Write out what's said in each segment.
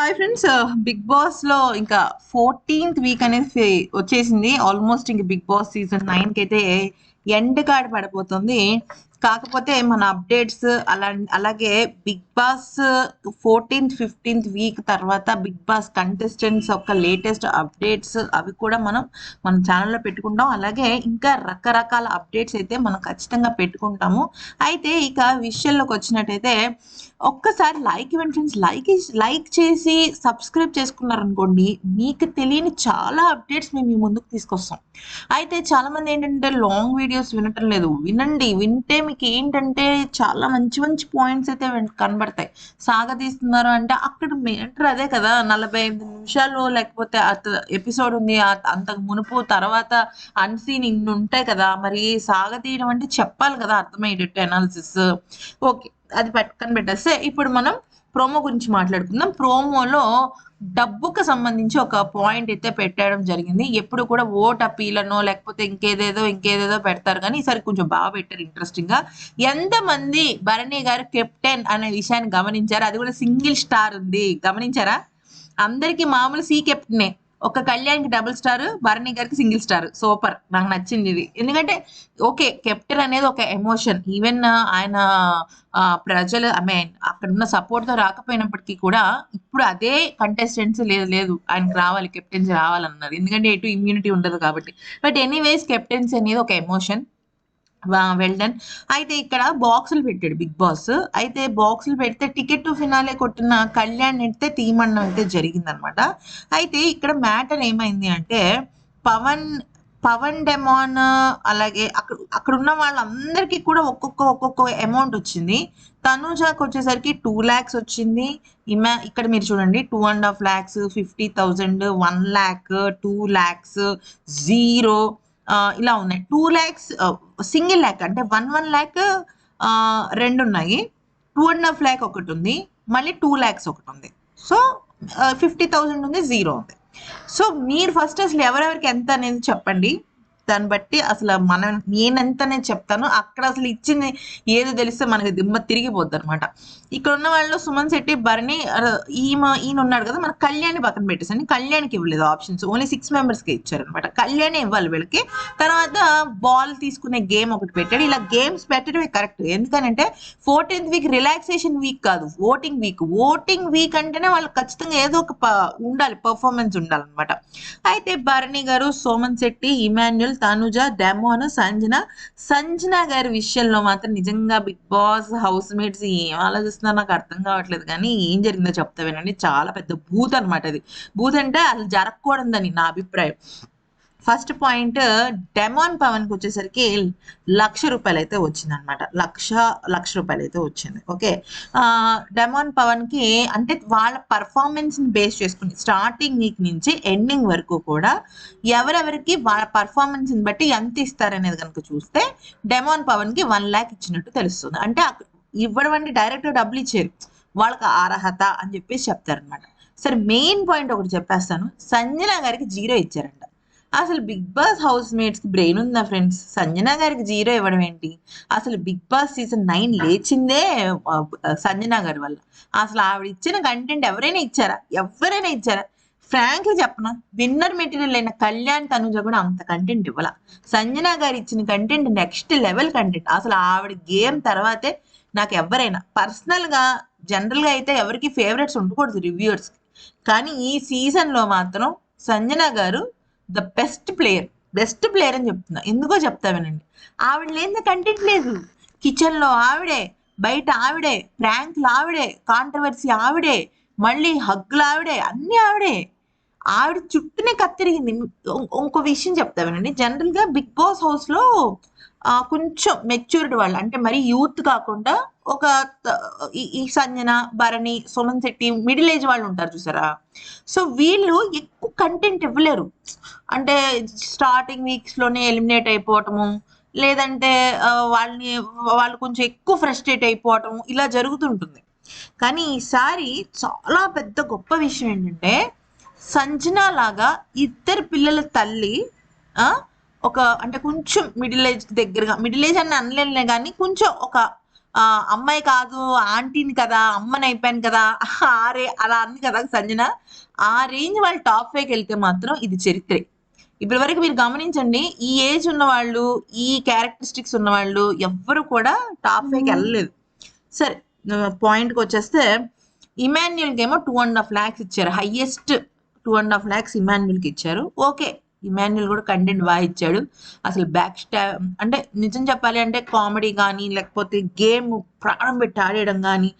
Hi friends big బాస్లో ఇంకా fourteenth week అనేది వచ్చేసింది. ఆల్మోస్ట్ ఇంకా బిగ్ బాస్ సీజన్ నైన్కి అయితే ఎండ్ కార్డ్ పడిపోతుంది. కాకపోతే మన అప్డేట్స్ అలా అలాగే Bigg Boss fourteenth fifteenth week తర్వాత బిగ్ బాస్ కంటెస్టెంట్స్ యొక్క లేటెస్ట్ అప్డేట్స్ అవి కూడా మనం మన ఛానల్లో పెట్టుకుంటాం. అలాగే ఇంకా రకరకాల అప్డేట్స్ అయితే మనం ఖచ్చితంగా పెట్టుకుంటాము. అయితే ఇక విషయంలోకి వచ్చినట్టయితే ఒక్కసారి లైక్ ఇవ్వండి ఫ్రెండ్స్ లైక్ లైక్ చేసి సబ్స్క్రైబ్ చేసుకున్నారనుకోండి మీకు తెలియని చాలా అప్డేట్స్ మేము మీ ముందుకు తీసుకొస్తాం. అయితే చాలామంది ఏంటంటే లాంగ్ వీడియోస్ వినటం లేదు. వినండి. వింటే మీకు ఏంటంటే చాలా మంచి మంచి పాయింట్స్ అయితే కనబడతాయి. సాగదీస్తున్నారు అంటే అక్కడ మేటర్ అదే కదా. నలభై ఐదు నిమిషాలు లేకపోతే ఎపిసోడ్ ఉంది అంతకు మునుపు తర్వాత అన్సీన్ ఇన్ని ఉంటాయి కదా. మరి సాగతీయడం అంటే చెప్పాలి కదా అర్థమయ్యేటట్టు అనాలిసిస్ ఓకే అది పక్కన పెట్టేస్తే ఇప్పుడు మనం ప్రోమో గురించి మాట్లాడుకుందాం. ప్రోమోలో డబ్బుకు సంబంధించి ఒక పాయింట్ అయితే పెట్టడం జరిగింది. ఎప్పుడు కూడా ఓట్ అప్పీలనో లేకపోతే ఇంకేదేదో ఇంకేదేదో పెడతారు కానీ ఈసారి కొంచెం బాగా పెట్టారు ఇంట్రెస్టింగ్గా ఎంతమంది భరణి గారు కెప్టెన్ అనే విషయాన్ని గమనించారు? అది కూడా సింగిల్ స్టార్ ఉంది. గమనించారా? అందరికి మామూలు సీ కెప్టెనే. ఒక కళ్యాణ్కి డబుల్ స్టార్ భరణి గారికి సింగిల్ స్టార్. సూపర్. నాకు నచ్చింది ఇది. ఎందుకంటే ఓకే కెప్టెన్ అనేది ఒక ఎమోషన్. ఈవెన్ ఆయన ప్రజలు ఐ మీన్ అక్కడ ఉన్న సపోర్ట్తో రాకపోయినప్పటికీ కూడా ఇప్పుడు అదే కంటెస్టెంట్స్ లేదు లేదు. ఆయనకి రావాలి కెప్టెన్సీ రావాలన్నారు ఎందుకంటే ఎటు ఇమ్యూనిటీ ఉండదు కాబట్టి. బట్ ఎనీవేస్ కెప్టెన్సీ అనేది ఒక ఎమోషన్ వెల్ డన్ అయితే ఇక్కడ బాక్సులు పెట్టాడు బిగ్ బాస్. అయితే బాక్సులు పెడితే టికెట్ టు ఫినాలే కొట్టిన కళ్యాణ్ అయితే తీయమనడం అయితే జరిగిందనమాట. అయితే ఇక్కడ మ్యాటర్ ఏమైంది అంటే పవన్ పవన్ డెమాన్ అలాగే అక్కడ అక్కడ ఉన్న వాళ్ళందరికీ కూడా ఒక్కొక్క ఒక్కొక్క అమౌంట్ వచ్చింది. తనుజాకి వచ్చేసరికి టూ ల్యాక్స్ వచ్చింది. ఇమా ఇక్కడ మీరు చూడండి two and half lakhs fifty thousand one lakh two lakhs zero ఇలా ఉన్నాయి. టూ ల్యాక్స్ సింగిల్ ల్యాక్ అంటే వన్ వన్ ల్యాక్ రెండు ఉన్నాయి. టూ అండ్ హాఫ్ ల్యాక్ ఒకటి ఉంది. మళ్ళీ టూ ల్యాక్స్ ఒకటి ఉంది. సో ఫిఫ్టీ థౌజండ్ ఉంది జీరో ఉంది. సో మీరు ఫస్ట్ అసలు ఎవరెవరికి ఎంత అనేది చెప్పండి. దాన్ని బట్టి అసలు మనం నేనెంత నేను చెప్తాను అక్కడ అసలు ఇచ్చింది ఏదో తెలిస్తే మనకి దిమ్మ తిరిగిపోద్ది అనమాట ఇక్కడ ఉన్న వాళ్ళు సుమన్ శెట్టి భరణి ఈమె ఈయన ఉన్నాడు కదా మన కళ్యాణి పక్కన పెట్టేసండి కళ్యాణ్కి ఇవ్వలేదు ఆప్షన్స్ ఓన్లీ సిక్స్ మెంబర్స్కి ఇచ్చారనమాట కళ్యాణి ఇవ్వాలి వీళ్ళకి. తర్వాత బాల్ తీసుకునే గేమ్ ఒకటి పెట్టాడు. ఇలా గేమ్స్ పెట్టడమే కరెక్ట్ ఎందుకనంటే ఫోర్టీన్త్ వీక్ రిలాక్సేషన్ వీక్ కాదు ఓటింగ్ వీక్ ఓటింగ్ వీక్ అంటేనే వాళ్ళు ఖచ్చితంగా ఏదో ఒక ప- ఉండాలి పర్ఫార్మెన్స్ ఉండాలన్నమాట. అయితే భరణి గారు సోమన్ శెట్టి ఇమాన్యుల్ తనుజ డెమోన్ సంజన. సంజన గారి విషయంలో మాత్రం నిజంగా బిగ్ బాస్ హౌస్ మేట్స్ ఏం ఆలోచిస్తున్నారు నాకు అర్థం కావట్లేదు. కానీ ఏం జరిగిందో చెప్తా వినండి. చాలా పెద్ద బూత్ అనమాట అది. భూత్ అంటే అసలు జరగకూడదని నా అభిప్రాయం. ఫస్ట్ పాయింట్ డెమాన్ పవన్కి వచ్చేసరికి లక్ష రూపాయలు అయితే వచ్చింది అనమాట లక్ష లక్ష రూపాయలు అయితే వచ్చింది. ఓకే? డెమాన్ పవన్కి అంటే వాళ్ళ పర్ఫార్మెన్స్ని బేస్ చేసుకుని స్టార్టింగ్ వీక్ నుంచి ఎండింగ్ వరకు కూడా ఎవరెవరికి వాళ్ళ పర్ఫార్మెన్స్ని బట్టి ఎంత ఇస్తారనేది కనుక చూస్తే డెమాన్ పవన్కి వన్ ల్యాక్ ఇచ్చినట్టు తెలుస్తుంది. అంటే అక్కడ ఇవ్వడం అంటే డైరెక్ట్ డబ్బులు ఇచ్చారు. వాళ్ళకి అర్హత అని చెప్పేసి చెప్తారనమాట సరే మెయిన్ పాయింట్ ఒకటి చెప్పేస్తాను. సంజన గారికి జీరో ఇచ్చారంట. అసలు బిగ్ బాస్ హౌస్ మేట్స్కి బ్రెయిన్ ఉందా ఫ్రెండ్స్? సంజన గారికి జీరో ఇవ్వడం ఏంటి? అసలు బిగ్ బాస్ సీజన్ నైన్ లేచిందే సంజన గారి వల్ల. అసలు ఆవిడ ఇచ్చిన కంటెంట్ ఎవరైనా ఇచ్చారా? ఎవరైనా ఇచ్చారా? ఫ్రాంక్లీ చెప్పనా? విన్నర్ మెటీరియల్ అయిన కళ్యాణ్ తనుజ కూడా అంత కంటెంట్ ఇవ్వాల. సంజన గారు ఇచ్చిన కంటెంట్ నెక్స్ట్ లెవెల్ కంటెంట్. అసలు ఆవిడ గేమ్ తర్వాతే నాకు ఎవరైనా పర్సనల్గా జనరల్గా అయితే ఎవరికి ఫేవరెట్స్ ఉండకూడదు రివ్యూర్స్ కానీ ఈ సీజన్లో మాత్రం సంజన గారు the best player. Best player అని చెప్తున్నా. ఎందుకో చెప్తా వినండి. ఆవిడ లేని కంటెంట్ లేదు. కిచెన్లో ఆవిడే బయట ఆవిడే ప్రాంక్లు ఆవిడే కాంట్రవర్సీ ఆవిడే మళ్ళీ హగ్గులు ఆవిడే అన్నీ ఆవిడే. ఆవిడ చుట్టూనే కత్తిరిగింది. ఇంకో విషయం చెప్తా వినండి. జనరల్గా బిగ్ బాస్ హౌస్లో కొంచెం మెచ్యూర్డ్ వాళ్ళు అంటే మరి యూత్ కాకుండా ఒక ఈ సంజన భరణి సుమన్ శెట్టి మిడిల్ ఏజ్ వాళ్ళు ఉంటారు చూసారా? సో వీళ్ళు ఎక్కువ కంటెంట్ ఇవ్వలేరు. అంటే స్టార్టింగ్ వీక్స్లోనే ఎలిమినేట్ అయిపోవటము లేదంటే వాళ్ళని వాళ్ళు కొంచెం ఎక్కువ ఫ్రస్ట్రేట్ అయిపోవటం ఇలా జరుగుతుంటుంది. కానీ ఈసారి చాలా పెద్ద గొప్ప విషయం ఏంటంటే సంజన లాగా ఇద్దరు పిల్లల తల్లి ఒక అంటే కొంచెం మిడిల్ ఏజ్ దగ్గరగా మిడిల్ ఏజ్ అని అనలేనే కానీ కొంచెం ఒక అమ్మాయి కాదు ఆంటీని కదా అమ్మని అయిపోయాను కదా ఆ రే అలా అంది కదా సంజన. ఆ రేంజ్ వాళ్ళు టాప్ ఫైవ్కి వెళ్తే మాత్రం ఇది చరిత్రే. ఇప్పటి వరకు మీరు గమనించండి ఈ ఏజ్ ఉన్న వాళ్ళు ఈ క్యారెక్టరిస్టిక్స్ ఉన్న వాళ్ళు ఎవ్వరు కూడా టాప్ ఫైవ్కి వెళ్ళలేదు. సరే పాయింట్కి వచ్చేస్తే ఇమాన్యుల్కి ఏమో టూ అండ్ హాఫ్ ల్యాక్స్ ఇచ్చారు. Highest two and half lakhs ఇమాన్యుల్కి ఇచ్చారు. ఓకే. ఇమాన్యుల్ కూడా కంటెంట్ బాగా ఇచ్చాడు. అసలు బ్యాక్ స్టా అంటే నిజం చెప్పాలి అంటే కామెడీ కానీ లేకపోతే గేమ్ ప్రాణం పెట్టి ఆడేయడం కానీ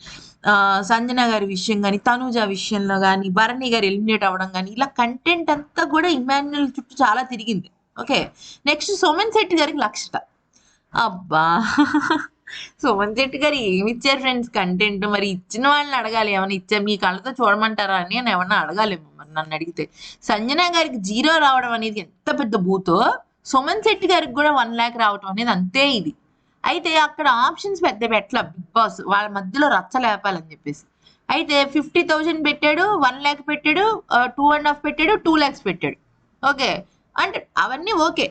సంజన గారి విషయం కానీ తనూజ విషయంలో కానీ భరణి గారు ఎలిమినేట్ అవ్వడం కానీ ఇలా కంటెంట్ అంతా కూడా ఇమాన్యుల్ చుట్టూ చాలా తిరిగింది. ఓకే నెక్స్ట్ సోమన్ శెట్టి గారికి లక్షట అబ్బా! సుమన్ శెట్టి గారు ఏమి ఇచ్చారు ఫ్రెండ్స్ కంటెంట్ మరి ఇచ్చిన వాళ్ళని అడగాలి. ఏమైనా ఇచ్చారు? మీ కళ్ళతో చూడమంటారా అని నేను ఏమన్నా అడగాలేమో మరి నన్ను అడిగితే. సంజన గారికి జీరో రావడం అనేది ఎంత పెద్ద బూతో? సుమన్ శెట్టి గారికి కూడా వన్ ల్యాక్ రావడం అనేది అంతే ఇది. అయితే అక్కడ ఆప్షన్స్ పెద్ద పెట్టల బిగ్ బాస్. వాళ్ళ మధ్యలో రచ్చ లేపాలని చెప్పేసి. అయితే ఫిఫ్టీ థౌజండ్ పెట్టాడు వన్ ల్యాక్ పెట్టాడు టూ అండ్ హాఫ్ పెట్టాడు టూ ల్యాక్స్ పెట్టాడు. ఓకే. అంటే అవన్నీ ఓకే.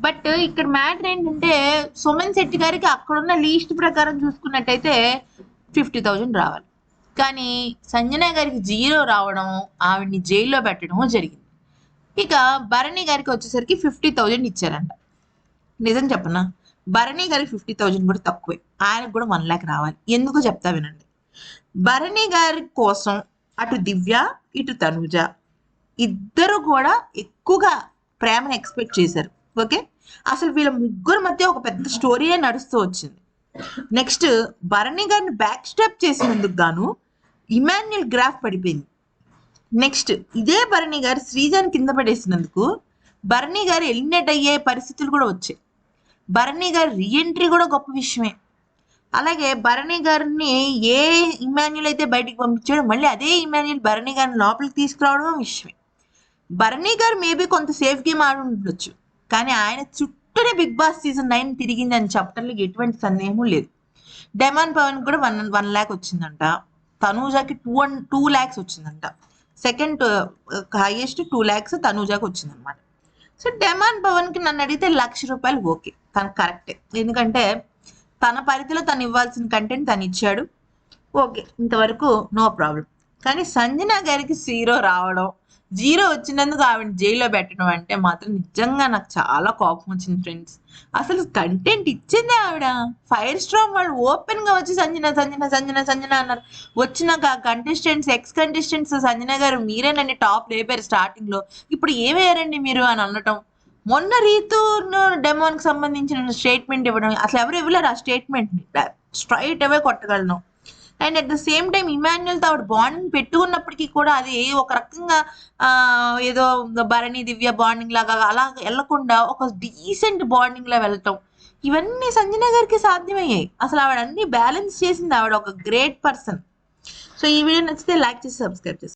బట్ ఇక్కడ మ్యాటర్ ఏంటంటే సుమన్ శెట్టి గారికి అక్కడున్న లీస్ట్ ప్రకారం చూసుకున్నట్టయితే ఫిఫ్టీ థౌజండ్ రావాలి. కానీ సంజన గారికి జీరో రావడం ఆవిడ్ని జైల్లో పెట్టడం జరిగింది. ఇక భరణి గారికి వచ్చేసరికి ఫిఫ్టీ థౌజండ్ ఇచ్చారంట. నిజం చెప్పనా? భరణి గారికి ఫిఫ్టీ థౌజండ్ కూడా తక్కువే. ఆయనకు కూడా వన్ ల్యాక్ రావాలి. ఎందుకో చెప్తా వినండి. భరణి గారి కోసం అటు దివ్య ఇటు తనుజ ఇద్దరు కూడా ఎక్కువగా ప్రేమను ఎక్స్పెక్ట్ చేశారు. ఓకే? అసలు వీళ్ళ ముగ్గురు మధ్య ఒక పెద్ద స్టోరీయే నడుస్తూ వచ్చింది. నెక్స్ట్ భరణి గారిని బ్యాక్ స్టెప్ చేసినందుకు గాను ఇమాన్యుల్ గ్రాఫ్ పడిపోయింది. నెక్స్ట్ ఇదే భరణి గారు శ్రీజాని కింద పడేసినందుకు భరణి గారు ఎలిమినేట్ అయ్యే పరిస్థితులు కూడా వచ్చాయి. భరణి గారి రీఎంట్రీ కూడా గొప్ప విషయమే. అలాగే భరణి గారిని ఏ ఇమాన్యుల్ అయితే బయటికి పంపించాడో మళ్ళీ అదే ఇమాన్యుల్ భరణి గారిని లోపలికి తీసుకురావడం విషయమే. భరణి గారు మేబీ కొంత సేఫ్ గేమ్ ఆడి ఉండొచ్చు. కానీ ఆయన చుట్టూనే బిగ్ బాస్ సీజన్ నైన్ తిరిగింది అని చెప్పడంలో ఎటువంటి సందేహం లేదు. డెమాన్ పవన్ కూడా వన్ వన్ ల్యాక్ వచ్చిందంట. తనూజాకి టూ వన్ టూ ల్యాక్స్ వచ్చిందంట. సెకండ్ హైయెస్ట్ టూ ల్యాక్స్ తనూజాకి వచ్చిందనమాట సో డెమాన్ పవన్కి నన్ను అడిగితే లక్ష రూపాయలు ఓకే. తను కరెక్టే. ఎందుకంటే తన పరిధిలో తను ఇవ్వాల్సిన కంటెంట్ తను ఇచ్చాడు. ఓకే ఇంతవరకు నో ప్రాబ్లం కానీ సంజన గారికి సీరో రావడం జీరో వచ్చినందుకు ఆవిడ జైల్లో పెట్టడం అంటే మాత్రం నిజంగా నాకు చాలా కోపం వచ్చింది ఫ్రెండ్స్. అసలు కంటెంట్ ఇచ్చిందే ఆవిడ. ఫైర్ స్ట్రామ్ వాళ్ళు ఓపెన్గా వచ్చి సంజన సంజన సంజన సంజన అన్నారు. వచ్చినాక కంటెస్టెంట్స్ ఎక్స్ కంటెస్టెంట్స్ సంజన గారు మీరేనండి టాప్ లేపారు స్టార్టింగ్లో. ఇప్పుడు ఏమయ్యారండి మీరు అని అనటం. మొన్న రీతు డెమోన్కి సంబంధించిన స్టేట్మెంట్ ఇవ్వడం. అసలు ఎవరు ఇవ్వలేరు ఆ statement straight away కొట్టగలను. And at the same time ఇమాన్యుల్తో ఆవిడ బాండింగ్ పెట్టుకున్నప్పటికీ కూడా అది ఒక రకంగా ఏదో భరణి దివ్య బాండింగ్ లాగా అలా వెళ్ళకుండా ఒక డీసెంట్ బాండింగ్ లా వెళ్ళటం. ఇవన్నీ సంజన గారికి సాధ్యమయ్యాయి. అసలు ఆవిడ అన్ని బ్యాలెన్స్ చేసింది ఆవిడ ఒక గ్రేట్ పర్సన్ సో ఈ వీడియో నచ్చితే లైక్ చేసి సబ్స్క్రైబ్ చేసి